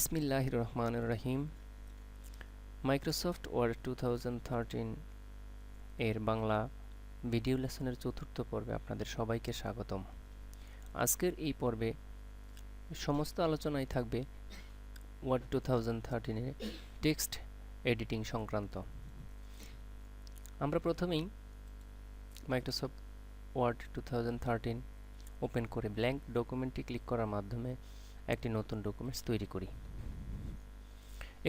বিসমিল্লাহ রহমান রহিম মাইক্রোসফট ওয়ার্ড টু এর বাংলা ভিডিও লেসনের চতুর্থ পর্বে আপনাদের সবাইকে স্বাগতম। আজকের এই পর্বে সমস্ত আলোচনায় থাকবে ওয়ার্ড টু থাউজেন্ড থার্টিনের টেক্সট এডিটিং সংক্রান্ত। আমরা প্রথমেই মাইক্রোসফট ওয়ার্ড টু ওপেন করে ব্ল্যাঙ্ক ডকুমেন্টটি ক্লিক করার মাধ্যমে একটি নতুন ডকুমেন্টস তৈরি করি।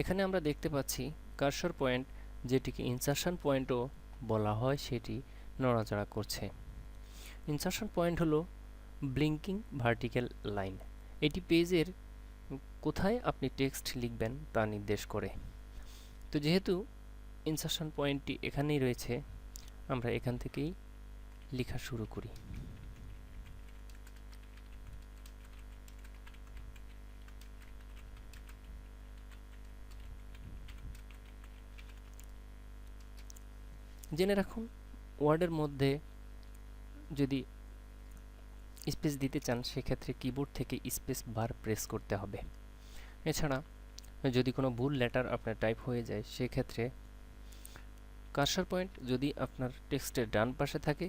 এখানে আমরা দেখতে পাচ্ছি কার্সর পয়েন্ট, যেটিকে ইনসারশন পয়েন্টও বলা হয়, সেটি নড়াচড়া করছে। ইনসারশন পয়েন্ট হলো ব্লিঙ্কিং ভার্টিক্যাল লাইন। এটি পেজের কোথায় আপনি টেক্সট লিখবেন তা নির্দেশ করে। তো যেহেতু ইনসারশন পয়েন্টটি এখানেই রয়েছে, আমরা এখান থেকেই লেখা শুরু করি। জেনে রাখুন, ওয়ার্ডের মধ্যে যদি স্পেস দিতে চান, সেক্ষেত্রে কিবোর্ড থেকে স্পেস বার প্রেস করতে হবে। এছাড়া যদি কোনো ভুল লেটার আপনার টাইপ হয়ে যায়, সেক্ষেত্রে কার্সার পয়েন্ট যদি আপনার টেক্সটের ডান পাশে থাকে,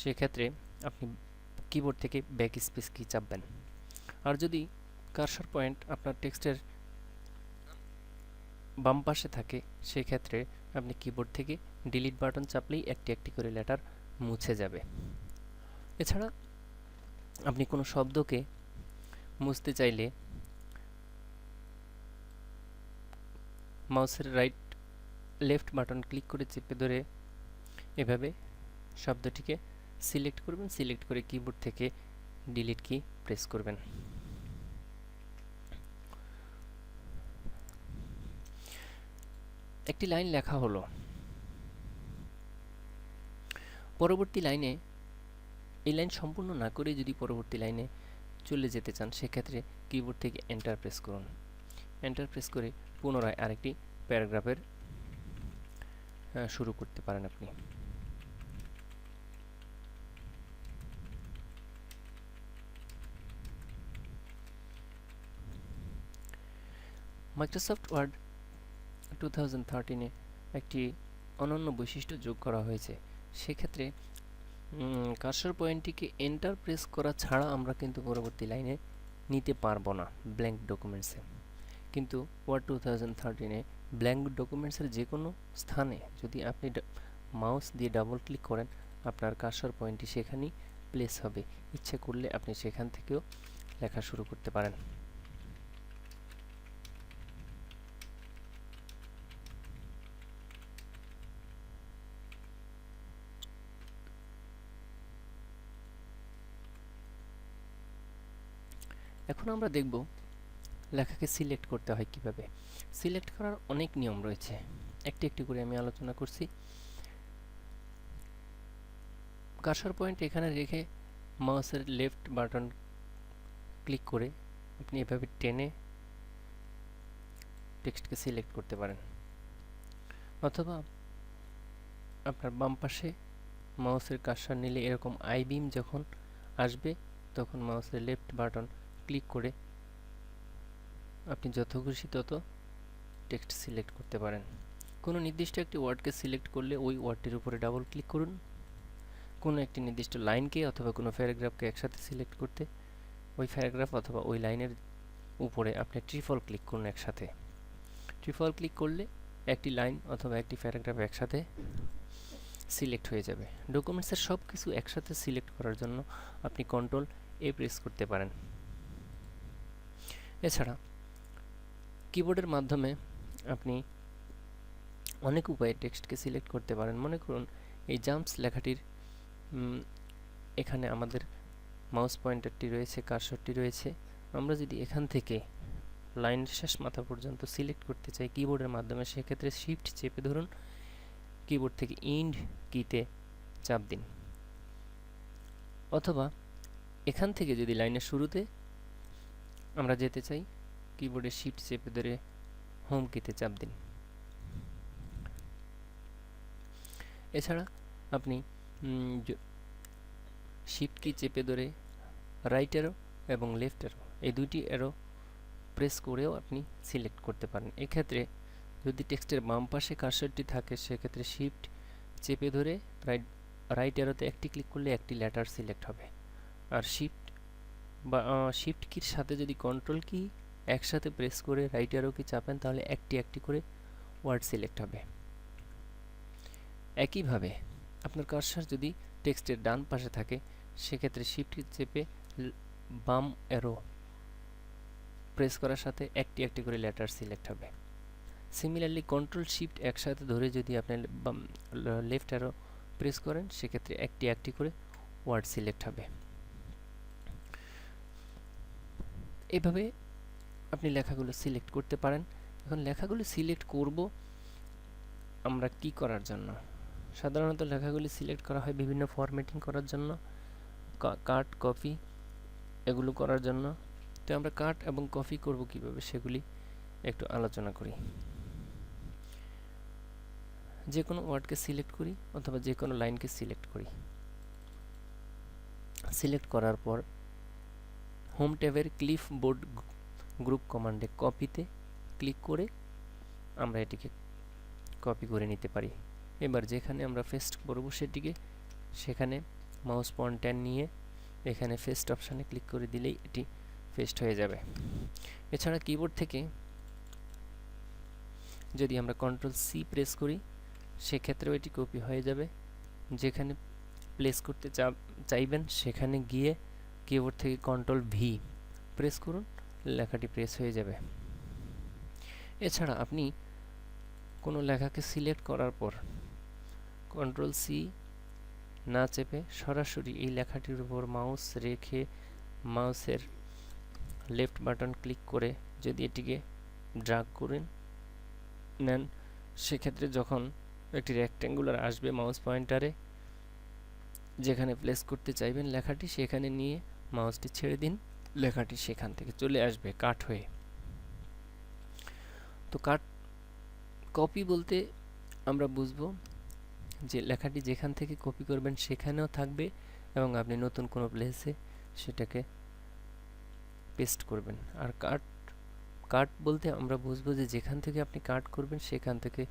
সেক্ষেত্রে আপনি কিবোর্ড থেকে ব্যাক স্পেস কি চাপবেন। আর যদি কার্সার পয়েন্ট আপনার টেক্সটের বাম পাশে থাকে, সেক্ষেত্রে আপনি কিবোর্ড থেকে ডিলিট বাটন চাপলেই একটি একটি করে লেটার মুছে যাবে। এছাড়া আপনি কোনো শব্দকে মুছতে চাইলে মাউসের রাইট লেফট বাটন ক্লিক করে চেপে ধরে এভাবে শব্দটিকে সিলেক্ট করবেন সিলেক্ট করে কিবোর্ড থেকে ডিলিট কি প্রেস করবেন। একটি লাইন লেখা হলো পরবর্তী লাইনে, এই লাইন সম্পূর্ণ না করে যদি পরবর্তী লাইনে চলে যেতে চান, সেক্ষেত্রে কিবোর্ড থেকে এন্টার প্রেস করুন। এন্টার প্রেস করে পুনরায় আরেকটি প্যারাগ্রাফের শুরু করতে পারেন আপনি। মাইক্রোসফট ওয়ার্ড টু থাউজেন্ড থার্টিনে একটি অনন্য বৈশিষ্ট্য যোগ করা হয়েছে। সেক্ষেত্রে কার্সর পয়েন্টটিকে এন্টার প্রেস করা ছাড়া আমরা কিন্তু পরবর্তী লাইনে নিতে পারব না ব্ল্যাঙ্ক ডকুমেন্টসে কিন্তু ওয়ার্ড টু থাউজেন্ড থার্টিনে ব্ল্যাঙ্ক ডকুমেন্টসের যে কোনো স্থানে যদি আপনি মাউস দিয়ে ডাবল ক্লিক করেন, আপনার কার্সর পয়েন্টটি সেখানেই প্লেস হবে। ইচ্ছে করলে আপনি সেখান থেকেও লেখা শুরু করতে পারেন। এখন আমরা দেখব লেখাকে সিলেক্ট করতে হয় কীভাবে। সিলেক্ট করার অনেক নিয়ম রয়েছে। একটি একটি করে আমি আলোচনা করছি। কার্সার পয়েন্ট এখানে রেখে মাউসের লেফট বাটন ক্লিক করে আপনি এভাবে টেনে টেক্সটকে সিলেক্ট করতে পারেন। অথবা আপনার বাম পাশে মাউসের কার্সার নিলে এরকম আই বিম যখন আসবে, তখন মাউসের লেফট বাটন ক্লিক করে আপনি যত খুশি তত টেক্সট সিলেক্ট করতে পারেন। কোনো নির্দিষ্ট একটি ওয়ার্ডকে সিলেক্ট করলে ওই ওয়ার্ডটির উপরে ডাবল ক্লিক করুন। কোনো একটি নির্দিষ্ট লাইনকে অথবা কোনো প্যারাগ্রাফকে একসাথে সিলেক্ট করতে ওই প্যারাগ্রাফ অথবা ওই লাইনের উপরে আপনি ট্রিফল ক্লিক করুন একসাথে। ট্রিফল ক্লিক করলে একটি লাইন অথবা একটি প্যারাগ্রাফ একসাথে সিলেক্ট হয়ে যাবে। ডকুমেন্টসের সব কিছু একসাথে সিলেক্ট করার জন্য আপনি কন্ট্রোল এ প্রেস করতে পারেন। এছাড়া কিবোর্ডের মাধ্যমে আপনি অনেক উপায়ে টেক্সটকে সিলেক্ট করতে পারেন। মনে করুন, এই জাম্পস লেখাটির এখানে আমাদের মাউস পয়েন্টারটি রয়েছে কার্সরটি রয়েছে। আমরা যদি এখান থেকে লাইন শেষ মাথা পর্যন্ত সিলেক্ট করতে চাই কিবোর্ডের মাধ্যমে, সেক্ষেত্রে শিফট চেপে ধরুন কিবোর্ড থেকে ইন্ড কিতে চাপ দিন। অথবা এখান থেকে যদি লাইনের শুরুতে আমরা যেতে চাই কিবোর্ডে শিফট চেপে ধরে হোম কিতে চাপ দিন। এছাড়া আপনি শিফট কি চেপে ধরে রাইট এরো এবং লেফট এরো এই দুইটি এরো প্রেস করেও আপনি সিলেক্ট করতে পারেন। এক্ষেত্রে যদি টেক্সটের বাম পাশে কার্সরটি থাকে, সেক্ষেত্রে শিফট চেপে ধরে রাইট রাইট অ্যারোতে একটি ক্লিক করলে একটি লেটার সিলেক্ট হবে। আর শিফট বা শিফট কির সাথে যদি কন্ট্রোল কি একসাথে প্রেস করে রাইট কি চাপেন, তাহলে একটি একটি করে ওয়ার্ড সিলেক্ট হবে। একইভাবে আপনার কার্সার যদি টেক্সটের ডান পাশে থাকে, সেক্ষেত্রে শিফট চেপে বাম অ্যারো প্রেস করার সাথে একটি একটি করে লেটার সিলেক্ট হবে। সিমিলারলি কন্ট্রোল শিফট একসাথে ধরে যদি আপনি লেফট অ্যারো প্রেস করেন, সেক্ষেত্রে একটি একটি করে ওয়ার্ড সিলেক্ট হবে। এভাবে আপনি লেখাগুলো সিলেক্ট করতে পারেন। এখন লেখাগুলো সিলেক্ট করব আমরা কি করার জন্য? সাধারণত লেখাগুলি সিলেক্ট করা হয় বিভিন্ন ফরম্যাটিং করার জন্য কাট কপি এগুলো করার জন্য। তো আমরা কাট এবং কপি করব কীভাবে সেগুলি একটু আলোচনা করি। যে কোনো ওয়ার্ডকে সিলেক্ট করি অথবা যে কোনো লাইনকে সিলেক্ট করি। সিলেক্ট করার পর হোম ট্যাবের ক্লিফ বোর্ড গ্রুপ কমান্ডে কপিতে ক্লিক করে আমরা এটিকে কপি করে নিতে পারি। এবার যেখানে আমরা ফেস্ট করব সেটিকে, সেখানে মাউস পয়েন্টার নিয়ে এখানে ফেস্ট অপশানে ক্লিক করে দিলেই এটি ফেস্ট হয়ে যাবে। এছাড়া কিবোর্ড থেকে যদি আমরা কন্ট্রোল সি প্রেস করি, সেক্ষেত্রেও এটি কপি হয়ে যাবে। যেখানে প্লেস করতে চাইবেন সেখানে গিয়ে কিবোর্ড থেকে কন্ট্রোল ভি প্রেস করুন, লেখাটি প্রেস হয়ে যাবে। এছাড়া আপনি কোনো লেখাকে সিলেক্ট করার পর কন্ট্রোল সি না চেপে সরাসরি এই লেখাটির উপর মাউস রেখে মাউসের লেফট বাটন ক্লিক করে যদি এটিকে ড্রাগ করেন নেন, সেক্ষেত্রে যখন একটি রেক্ট্যাঙ্গুলার আসবে মাউস পয়েন্টারে যেখানে প্লেস করতে চাইবেন লেখাটি, সেখানে নিয়ে মাউসটি ছেড়ে দিন। লেখাটি সেখান থেকে চলে আসবে কাট হয়ে। তো কাট কপি বলতে আমরা বুঝব যে লেখাটি যেখান থেকে কপি করবেন সেখানেও থাকবে এবং আপনি নতুন কোনো প্লেসে সেটাকে পেস্ট করবেন। আর কাট কাট বলতে আমরা বুঝব যে যেখান থেকে আপনি কাট করবেন সেখান থেকে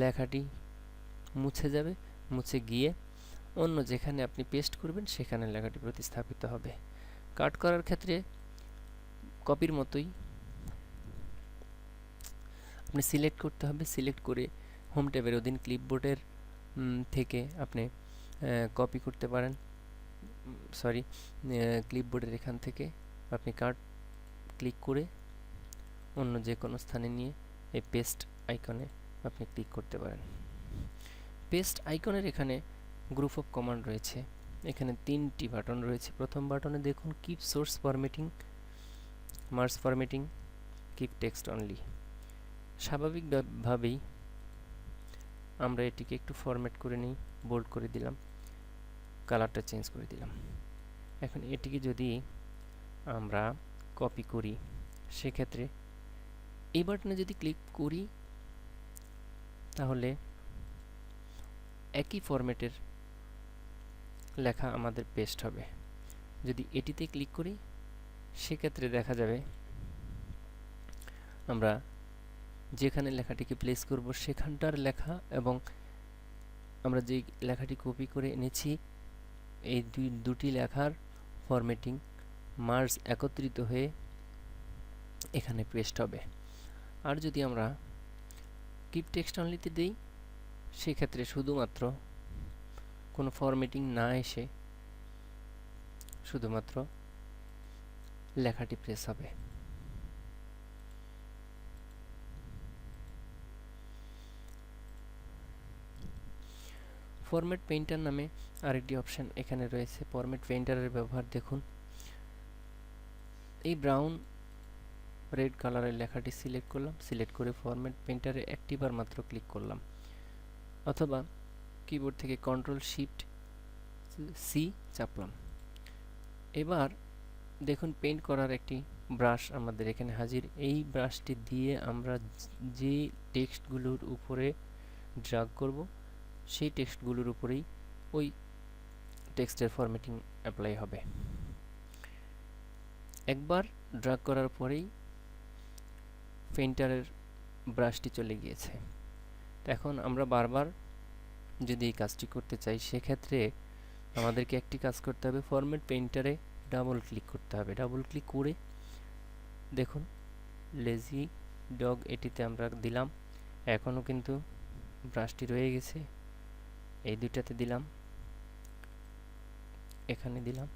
লেখাটি মুছে যাবে, মুছে গিয়ে অন্য যেখানে আপনি পেস্ট করবেন সেখানে লেখাটি প্রতিস্থাপিত হবে। কাট করার ক্ষেত্রে কপির মতোই আপনি সিলেক্ট করতে হবে, সিলেক্ট করে হোম ট্যাবের অধীন ক্লিপবোর্ডের থেকে আপনি কপি করতে পারেন। সরি ক্লিপবোর্ডের এখান থেকে আপনি কাট ক্লিক করে অন্য যে কোনো স্থানে নিয়ে এই পেস্ট আইকনে আপনি ক্লিক করতে পারেন। পেস্ট আইকনের এখানে গ্রুপ অফ কমান্ড রয়েছে। এখানে তিনটি বাটন রয়েছে। প্রথম বাটনে দেখুন keep source formatting merge formatting keep text only স্বাভাবিকভাবেই আমরা এটিকে একটু ফরম্যাট করে নিই বোল্ড করে দিলাম কালারটা চেঞ্জ করে দিলাম। এখন এটিকে যদি আমরা কপি করি, সেক্ষেত্রে এই বাটনে যদি ক্লিক করি, তাহলে একই ফরম্যাটের লেখা আমাদের পেস্ট হবে। যদি এটিতে ক্লিক করি, সেক্ষেত্রে দেখা যাবে আমরা যেখানে লেখাটিকে প্লেস করব, সেখানটার লেখা এবং আমরা যে লেখাটি কপি করে এনেছি, এই দুই, দুটি লেখার ফরম্যাটিং মার্জ একত্রিত হয়ে এখানে পেস্ট হবে। আর যদি আমরা কিপ টেক্সট অনলিতে দিই, সেক্ষেত্রে শুধুমাত্র কোনো ফরম্যাটিং না এসে শুধুমাত্র লেখাটি প্রেস হবে। ফরম্যাট পেইন্টার নামে আরেকটি অপশান এখানে রয়েছে। ফরম্যাট পেইন্টারের ব্যবহার দেখুন। এই ব্রাউন রেড কালারের লেখাটি সিলেক্ট করলাম। সিলেক্ট করে ফরম্যাট পেইন্টারে একটিবার মাত্র ক্লিক করলাম। অথবা কিবোর্ড থেকে কন্ট্রোল শিফট সি চাপলাম। এবার দেখুন পেইন্ট করার একটি ব্রাশ আমাদের এখানে হাজির। এই ব্রাশটি দিয়ে আমরা যে টেক্সটগুলোর উপরে ড্রাগ করব, সেই টেক্সটগুলোর উপরেই ওই টেক্সটের ফরম্যাটিং অ্যাপ্লাই হবে। একবার ড্রাগ করার পরেই পেইন্টারের ব্রাশটি চলে গিয়েছে। এখন আমরা বারবার যদি এই কাজটি করতে চাই, সেক্ষেত্রে আমাদেরকে একটি কাজ করতে হবে। ফরম্যাট পেইন্টারে ডাবল ক্লিক করতে হবে। ডাবল ক্লিক করে দেখুন লেজি ডগ এটিতে আমরা দিলাম। এখনও কিন্তু ব্রাশটি রয়ে গেছে। এই দুইটাতে দিলাম। এখানে দিলাম।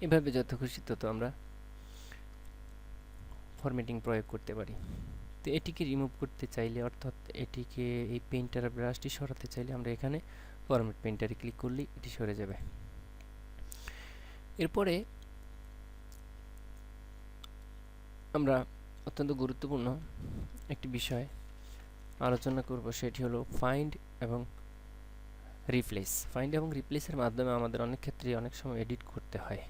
এভাবে যত খুশি তত আমরা ফরম্যাটিং প্রয়োগ করতে পারি। তো এটিকে রিমুভ করতে চাইলে, অর্থাৎ এটিকে এই পেইন্টার ব্রাশটি সরাতে চাইলে আমরা এখানে ফরম্যাট পেইন্টারে ক্লিক করলেই এটি সরে যাবে। এরপরে আমরা অত্যন্ত গুরুত্বপূর্ণ একটি বিষয় আলোচনা করব, সেটি হলো ফাইন্ড এবং রিপ্লেস ফাইন্ড এবং রিপ্লেসের মাধ্যমে আমাদের অনেক ক্ষেত্রে অনেক সময় এডিট করতে হয়।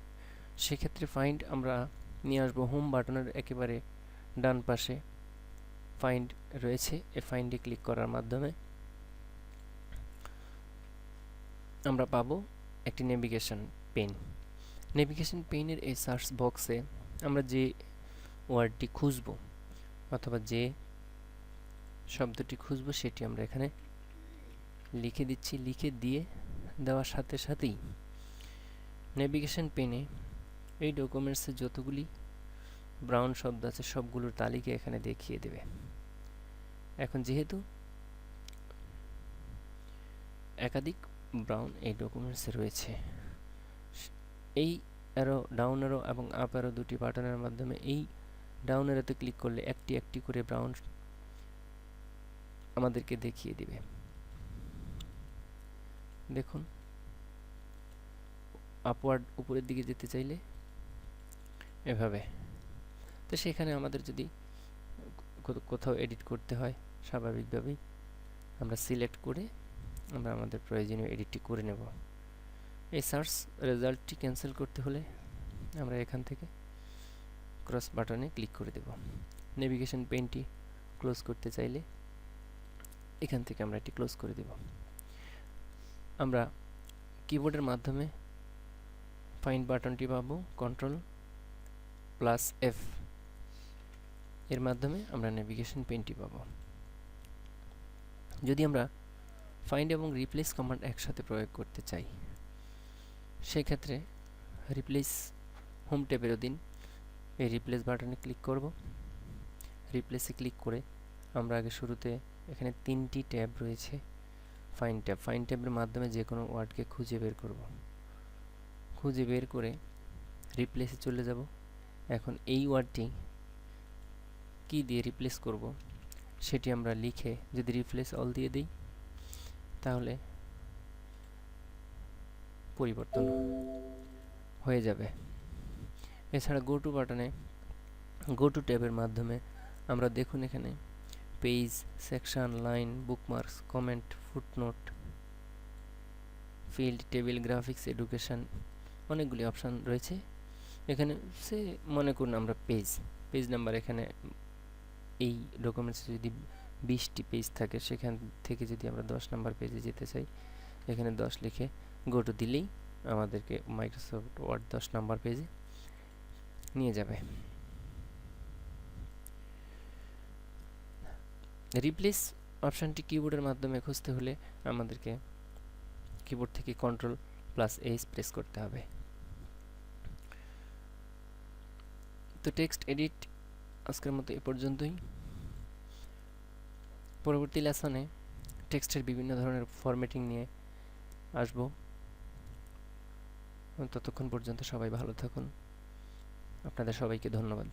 সেক্ষেত্রে ফাইন্ড আমরা নিয়ে আসব হোম বাটনের একেবারে ডান পাশে। ফাইন্ড রয়েছে, এ ফাইন্ডে ক্লিক করার মাধ্যমে আমরা পাবো একটি নেভিগেশন পেন নেভিগেশন পেনের এই সার্চ বক্সে আমরা যে ওয়ার্ডটি খুঁজব অথবা যে শব্দটি খুঁজব সেটি আমরা এখানে লিখে দিচ্ছি। লিখে দিয়ে দেওয়ার সাথে সাথেই নেভিগেশন পেনে এই ডকুমেন্টসে যতগুলি ব্রাউন শব্দ আছে সবগুলোর তালিকা এখানে দেখিয়ে দেবে। এখন যেহেতু একাধিক ব্রাউন এই ডকুমেন্টসে রয়েছে, এই অ্যারো ডাউন অ্যারো এবং আপ অ্যারো দুটি বাটনের মাধ্যমে এই ডাউন অ্যারোতে ক্লিক করলে একটি একটি করে ব্রাউন আমাদেরকে দেখিয়ে দিবে। দেখুন আপওয়ার্ড উপরের দিকে যেতে চাইলে এভাবে। তো সেখানে আমাদের যদি কোথাও এডিট করতে হয়, স্বাভাবিকভাবেই। আমরা সিলেক্ট করে আমরা আমাদের প্রয়োজনীয় এডিটটি করে নেব। এই সার্চ রেজাল্টটি ক্যান্সেল করতে হলে আমরা এখান থেকে ক্রস বাটনে ক্লিক করে দেব। নেভিগেশন পেনটি ক্লোজ করতে চাইলে এখান থেকে আমরা এটি ক্লোজ করে দেব। আমরা কিবোর্ডের মাধ্যমে ফাইন্ড বাটনটি পাবো কন্ট্রোল প্লাস এফ এর মাধ্যমে আমরা নেভিগেশন পেনটি পাবো। যদি আমরা ফাইন্ড এবং রিপ্লেস কমান্ড একসাথে প্রয়োগ করতে চাই, সেক্ষেত্রে রিপ্লেস হোম ট্যাবের অধীন এই রিপ্লেস বাটনে ক্লিক করব। রিপ্লেসে ক্লিক করে আমরা আগে শুরুতে এখানে তিনটি ট্যাব রয়েছে ফাইন ট্যাব। ফাইন ট্যাবের মাধ্যমে যে কোনো ওয়ার্ডকে খুঁজে বের করব। খুঁজে বের করে রিপ্লেসে চলে যাব। এখন এই ওয়ার্ডটি কি দিয়ে রিপ্লেস করব, সেটি আমরা লিখে যদি রিপ্লেস অল দিয়ে দিই, তাহলে পরিবর্তন হয়ে যাবে। এছাড়া গো টু বাটনে গো টু ট্যাবের মাধ্যমে আমরা দেখুন এখানে page section line bookmarks comment footnote field table graphics education অনেকগুলি অপশান রয়েছে। এখানে সে মনে করুন আমরা পেজ পেজ নাম্বার এখানে এই ডকুমেন্টসে যদি বিশটি পেজ থাকে, সেখান থেকে যদি আমরা দশ নাম্বার পেজে যেতে চাই, এখানে দশ লিখে গো টু দিলেই আমাদেরকে মাইক্রোসফট ওয়ার্ড দশ নাম্বার পেজে নিয়ে যাবে। রিপ্লেস অপশানটি কিবোর্ডের মাধ্যমে খুঁজতে হলে আমাদেরকে কিবোর্ড থেকে কন্ট্রোল প্লাস এইচ প্রেস করতে হবে। তো টেক্সট এডিট আজকের মতো এ পর্যন্তই। পরবর্তী লেসনে টেক্সটের বিভিন্ন ধরনের ফরম্যাটিং নিয়ে আসব। ততক্ষণ পর্যন্ত সবাই ভালো থাকুন। আপনাদের সবাইকে ধন্যবাদ।